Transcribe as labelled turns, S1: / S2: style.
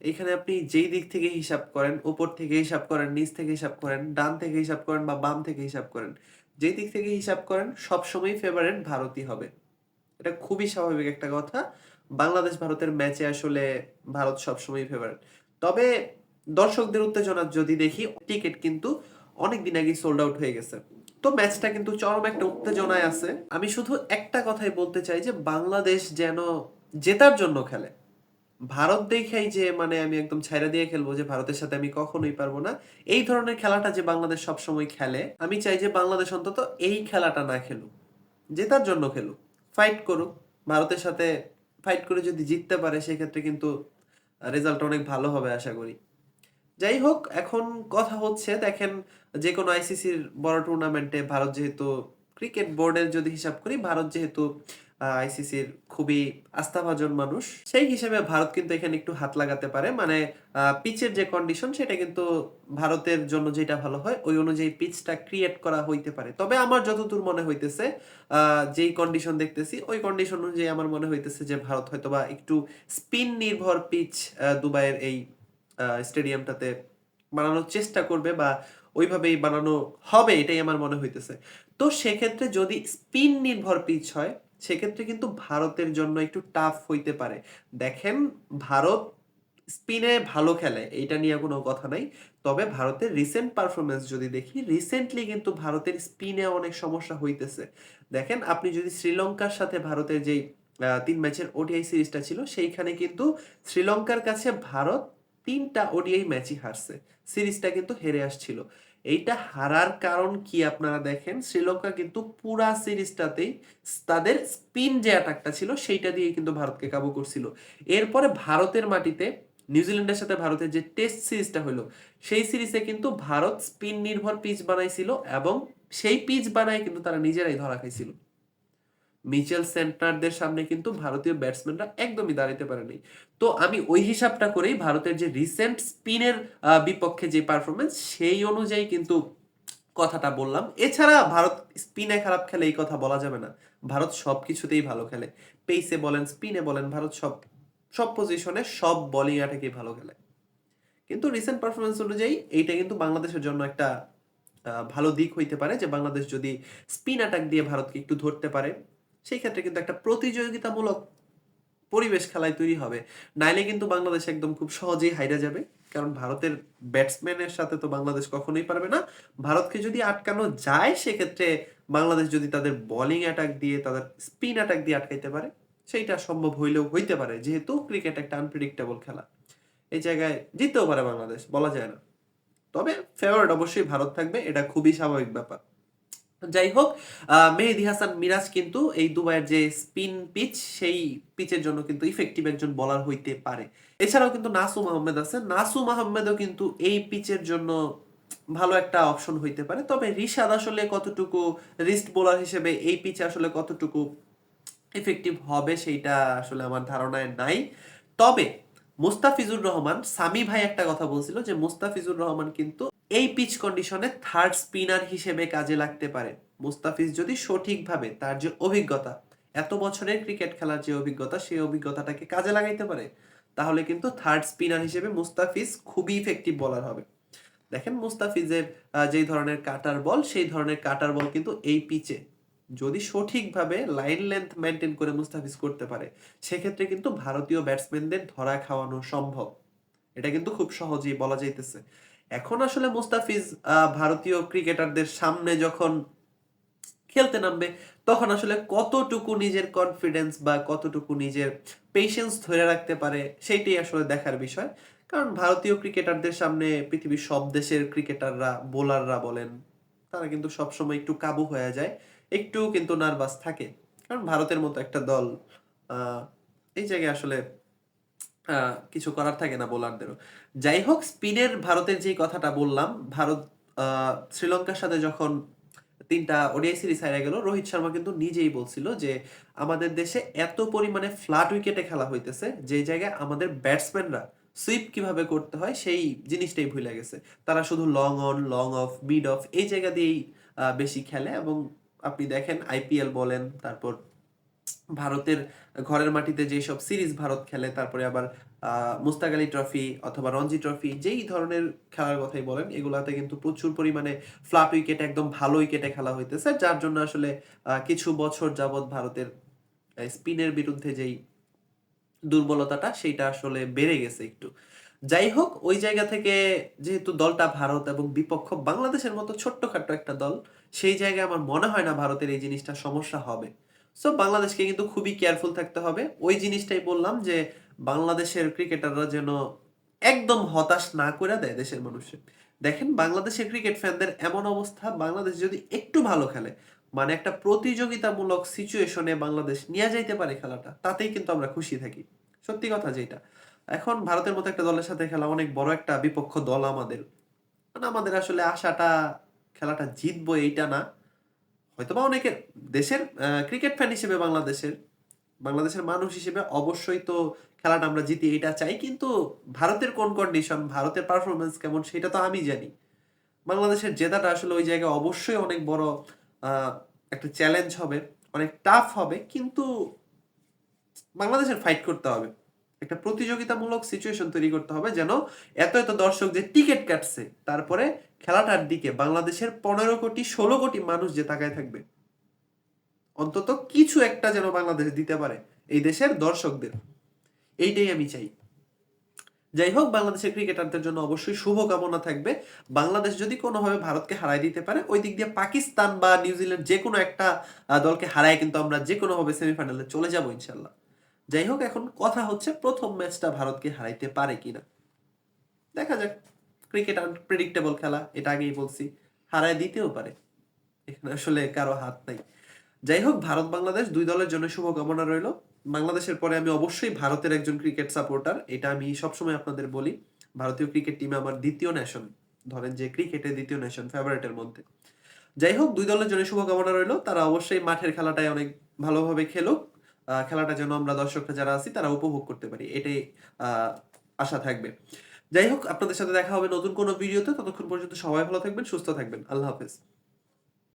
S1: এইখানে আপনি যেই দিক থেকে হিসাব করেন, উপর থেকে হিসাব করেন, নিচ থেকে হিসাব করেন, ডান থেকে হিসাব করেন বা বাম থেকে হিসাব করেন, যেই দিক থেকে হিসাব করেন সবসময় ফেভারিট ভারতই হবে। এটা খুবই স্বাভাবিক একটা কথা। বাংলাদেশ, ভারতের ম্যাচে আসলে ভারত সবসময় ফেভারিট তবে দর্শকদের উত্তেজনা যদি দেখি টিকিট কিন্তু অনেক দিন আগেই সোল্ড আউট হয়ে গেছে। তো ম্যাচটা কিন্তু চরম একটা উত্তেজনায় আছে। আমি শুধু একটা কথাই বলতে চাই যে, বাংলাদেশ যেন জেতার জন্য খেলে। ভারত দেখাই যে মানে আমি একদম ছাইরা দিয়ে খেলব যে, ভারতের সাথে আমি কখনোই পারব না। এই ধরনের খেলাটা যে বাংলাদেশ সবসময় খেলে, আমি চাই যে বাংলাদেশ অন্তত এই খেলাটা না খেলুক জেতার জন্য খেলুক। ফাইট করুক, ভারতের সাথে ফাইট করে যদি জিততে পারে, সেক্ষেত্রে কিন্তু রেজাল্ট অনেক ভালো হবে আশা করি। যাই হোক, এখন কথা হচ্ছে, দেখেন যে কোনো আইসিসির বড় টুর্নামেন্টে ভারত যেহেতু ক্রিকেট বোর্ডের যদি হিসাব করি, ভারত যেহেতু আইসিসির খুবই আস্থাভাজন মানুষ। সেই হিসেবে ভারত কিন্তু এখানে একটু হাত লাগাতে পারে। মানে পিচের যে কন্ডিশন সেটা কিন্তু ভারতের জন্য যেটা ভালো হয়, ওই অনুযায়ী পিচটা ক্রিয়েট করা হইতে পারে। তবে আমার যতদূর মনে হইতেছে যেই কন্ডিশন দেখতেছি, ওই কন্ডিশন অনুযায়ী আমার মনে হইতেছে যে ভারত হয়তোবা একটু স্পিন নির্ভর পিচ দুবাইয়ের এই স্টেডিয়ামটাতে বানানোর চেষ্টা করবে বা ওইভাবেই বানানো হবে, এটাই আমার মনে হইতেছে। তো সেক্ষেত্রে যদি স্পিন নির্ভর পিচ হয় সেক্ষেত্রে কিন্তু ভারতের জন্য একটু টাফ হইতে পারে। দেখেন, ভারত স্পিনে ভালো খেলে, এইটা নিয়ে কোনো কথা নাই। তবে ভারতের রিসেন্ট পারফরমেন্স যদি দেখি রিসেন্টলি কিন্তু ভারতের স্পিনে অনেক সমস্যা হইতেছে। দেখেন, আপনি যদি শ্রীলঙ্কার সাথে ভারতের যেই তিন ম্যাচের ওডিআই সিরিজটা ছিল, সেইখানে কিন্তু শ্রীলঙ্কার কাছে ভারত তিনটা ওডিআই ম্যাচই হারছে। সিরিজটা কিন্তু হেরে আসছিল। এইটা হারার কারণ কি আপনারা দেখেন? শ্রীলঙ্কা কিন্তু পুরা সিরিজটাতেই তাদের স্পিন যে অ্যাটাকটা ছিল, সেইটা দিয়ে কিন্তু ভারতকে কাবু করছিল। এরপরে ভারতের মাটিতে নিউজিল্যান্ডের সাথে ভারতের যে টেস্ট সিরিজটা হলো, সেই সিরিজে কিন্তু ভারত স্পিন নির্ভর পিচ বানাইছিল এবং সেই পিচ বানায় কিন্তু তারা নিজেরাই ধরা খাইছিল। মিচেল সেন্টারদের সামনে কিন্তু ভারতীয় ব্যাটসম্যানরা একদমই দাঁড়াতে পারেনি। তো আমি ওই হিসাবটা করেই ভারতের যে রিসেন্ট স্পিনের বিপক্ষে যে পারফরমেন্স সেই অনুযায়ী কিন্তু কথাটা বললাম। এছাড়া ভারত স্পিনে খারাপ খেলে এই কথা বলা যাবে না। ভারত সব কিছুতেই ভালো খেলে। পেসে বলেন স্পিনে বলেন, ভারত সব সব পজিশনে সব বোলিং অ্যাটাকেই ভালো খেলে। কিন্তু রিসেন্ট পারফরমেন্স অনুযায়ী এইটা কিন্তু বাংলাদেশের জন্য একটা ভালো দিক হইতে পারে যে বাংলাদেশ যদি স্পিন অ্যাটাক দিয়ে ভারতকে একটু ধরতে পারে। সেই ক্ষেত্রে কিন্তু একটা প্রতিযোগিতামূলক পরিবেশ খেলায় তৈরি হবে। নাইলে কিন্তু বাংলাদেশ একদম খুব সহজেই হাইরা যাবে। কারণ ভারতের ব্যাটসম্যানের সাথে তো বাংলাদেশ কখনোই পারবে না। ভারতকে যদি আটকানো যায়, সেক্ষেত্রে বাংলাদেশ যদি তাদের বোলিং অ্যাটাক দিয়ে, তাদের স্পিন অ্যাটাক দিয়ে আটকাইতে পারে, সেইটা সম্ভব হইলেও হইতে পারে। যেহেতু ক্রিকেট একটা আনপ্রেডিক্টেবল খেলা। এই জায়গায় জিততেও পারে বাংলাদেশ, বলা যায় না। তবে ফেভারিট অবশ্যই ভারত থাকবে, এটা খুবই স্বাভাবিক ব্যাপার। যাই হোক মেহেদী হাসান মিরাজ কিন্তু এই দুবাইয়ের যে স্পিন পিচ, সেই পিচের জন্য কিন্তু ইফেক্টিভ একজন বোলার হইতে পারে। এছাড়াও কিন্তু নাসুম আহমেদ আছে। নাসুম আহমেদও কিন্তু এই পিচের জন্য ভালো একটা অপশন হইতে পারে। তবে রিশাদ আসলে কতটুকু রিস্ট বোলার হিসেবে এই পিচে আসলে কতটুকু ইফেক্টিভ হবে, সেইটা আসলে আমার ধারণায় নাই। তবে মুস্তাফিজুর রহমান, সামি ভাই একটা কথা বলছিল যে মুস্তাফিজুর রহমান কিন্তু এই পিচ কন্ডিশনে থার্ড স্পিনার হিসেবে কাজে লাগতে পারে। মুস্তাফিজ যদি সঠিকভাবে তার যে অভিজ্ঞতা, এত বছরের ক্রিকেট খেলার যে অভিজ্ঞতা, সেই অভিজ্ঞতাটাকে কাজে লাগাইতে পারে, তাহলে কিন্তু থার্ড স্পিনার হিসেবে মুস্তাফিজ খুবই ইফেক্টিভ বলার হবে। দেখেন মুস্তাফিজের যেই ধরনের কাটার বল সেই ধরনের কাটার বল কিন্তু এই পিচে যদি সঠিকভাবে লাইন লেন্থ মেনটেন করে মুস্তাফিজ করতে পারে, সেক্ষেত্রে কিন্তু ভারতীয় ব্যাটসম্যানদের ধরা খাওয়ানো সম্ভব। এটা কিন্তু খুব সহজেই বলা যাইতেছে। এখন আসলে মুস্তাফিজ ভারতীয় ক্রিকেটারদের সামনে যখন খেলতে নামবে, তখন আসলে কতটুকু নিজের কনফিডেন্স বা কতটুকু নিজের পেশেন্স ধরে রাখতে পারে, সেইটাই আসলে দেখার বিষয়। কারণ ভারতীয় ক্রিকেটারদের সামনে পৃথিবীর সব দেশের ক্রিকেটাররা, বোলাররা বলেন, তারা কিন্তু সবসময় একটু কাবু হয়ে যায় একটু কিন্তু নার্ভাস থাকে। কারণ ভারতের মতো একটা দল এই জায়গায় আসলে কিছু করার থাকে না বোলারদেরও। যাই হোক স্পিনের ভারতের যে কথাটা বললাম, ভারত শ্রীলঙ্কার সাথে যখন তিনটা ওডিআই সিরিজ হারিয়ে গেল, রোহিত শর্মা কিন্তু নিজেই বলছিল যে, আমাদের দেশে এত পরিমাণে ফ্ল্যাট উইকেটে খেলা হইতেছে, যে জায়গায় আমাদের ব্যাটসম্যানরা সুইপ কীভাবে করতে হয়, সেই জিনিসটাই ভুলে গেছে। তারা শুধু long on long off mid off এই জায়গা দিয়েই বেশি খেলে এবং আপনি দেখেন আইপিএল বলেন, তারপর ভারতের ঘরের মাটিতে যেসব সিরিজ ভারত খেলে, তারপরে আবার মুস্তাক আলী ট্রফি অথবা রঞ্জি ট্রফি, যেই ধরনের খেলার কথাই বলেন, এগুলাতে কিন্তু প্রচুর পরিমাণে ফ্ল্যাট উইকেটে, একদম ভালো উইকেটে খেলা হইতেছে, যার জন্য আসলে কিছু বছর যাবৎ ভারতের স্পিনের বিরুদ্ধে যেই দুর্বলতাটা, সেইটা আসলে বেড়ে গেছে একটু। যাই হোক, ওই জায়গা থেকে যেহেতু দলটা ভারত এবং বিপক্ষ বাংলাদেশের মতো ছোট্টখাট্ট একটা দল, সেই জায়গায় আমার মনে হয় না ভারতের এই জিনিসটা সমস্যা হবে। সো বাংলাদেশকে কিন্তু খুবই কেয়ারফুল থাকতে হবে। ওই জিনিসটাই বললাম যে, বাংলাদেশের ক্রিকেটাররা যেন একদম হতাশ না করে দেয় দেশের মানুষের দেখেন, বাংলাদেশের ক্রিকেট ফ্যানদের এমন অবস্থা, বাংলাদেশ যদি একটু ভালো খেলে মানে একটা প্রতিযোগিতামূলক সিচুয়েশনে বাংলাদেশ নিয়ে যাইতে পারে খেলাটা, তাতেই কিন্তু আমরা খুশি থাকি। সত্যি কথা যেটা। এখন ভারতের মতো একটা দলের সাথে খেলা অনেক বড় একটা বিপক্ষ দল আমাদের। মানে আমাদের আসলে আশাটা, খেলাটা জিতবো এইটা না। হয়তোবা অনেকের দেশের ক্রিকেট ফ্যান হিসেবে বাংলাদেশের বাংলাদেশের মানুষ হিসেবে অবশ্যই তো খেলাটা আমরা জিতি, এটা চাই, কিন্তু ভারতের কোন কন্ডিশন ভারতের পারফরমেন্স কেমন সেটা তো আমি জানি। বাংলাদেশের জেতাটা আসলে ওই জায়গায় অবশ্যই অনেক বড় একটা চ্যালেঞ্জ হবে, অনেক টাফ হবে, কিন্তু বাংলাদেশের ফাইট করতে হবে। একটা প্রতিযোগিতামূলক সিচুয়েশন তৈরি করতে হবে যেন এত এত দর্শক যে টিকিট কাটছে, তারপরে খেলাটার দিকে বাংলাদেশের পনেরো কোটি, ষোলো কোটি মানুষ যে তাকায় থাকবে, অন্তত কিছু একটা যেন বাংলাদেশ দিতে পারে এই দেশের দর্শকদের। এইটাই আমি চাই। যাই হোক, বাংলাদেশের ক্রিকেটারদের জন্য অবশ্যই শুভকামনা থাকবে। বাংলাদেশ যদি কোনোভাবে ভারতকে হারাই দিতে পারে, ওই দিক দিয়ে পাকিস্তান বা নিউজিল্যান্ড যে কোনো একটা দলকে হারায় কিন্তু আমরা যে কোনোভাবে সেমিফাইনালে চলে যাব ইনশাল্লাহ যাই হোক, এখন কথা হচ্ছে প্রথম ম্যাচটা ভারতকে হারাইতে পারে কিনা। দেখা যাক। ক্রিকেট আনপ্রেডিক্টেবল খেলা, এটা আগেই বলছি। হারায় দিতেও পারে। এখানে আসলে কারও হাত নাই। যাই হোক, ভারত বাংলাদেশ দুই দলের জন্য শুভকামনা রইল। বাংলাদেশের পরে আমি অবশ্যই ভারতের একজন ক্রিকেট সাপোর্টার এটা আমি সবসময় আপনাদের বলি। ভারতীয় ক্রিকেট টিমে আমার দ্বিতীয় ন্যাশন ধরেন যে ক্রিকেটের দ্বিতীয় ন্যাশন ফেভারিটের মধ্যে। যাই হোক, দুই দলের জন্য শুভকামনা রইল। তারা অবশ্যই মাঠের খেলাটাই অনেক ভালোভাবে খেলুক। খেলাটা যেন আমরা দর্শকরা যারা আছি, তারা উপভোগ করতে পারি। এটাই আশা থাকবে। যাই হোক, আপনাদের সাথে দেখা হবে নতুন কোনো ভিডিওতে। ততক্ষণ পর্যন্ত সবাই ভালো থাকবেন, সুস্থ থাকবেন। আল্লাহ হাফেজ।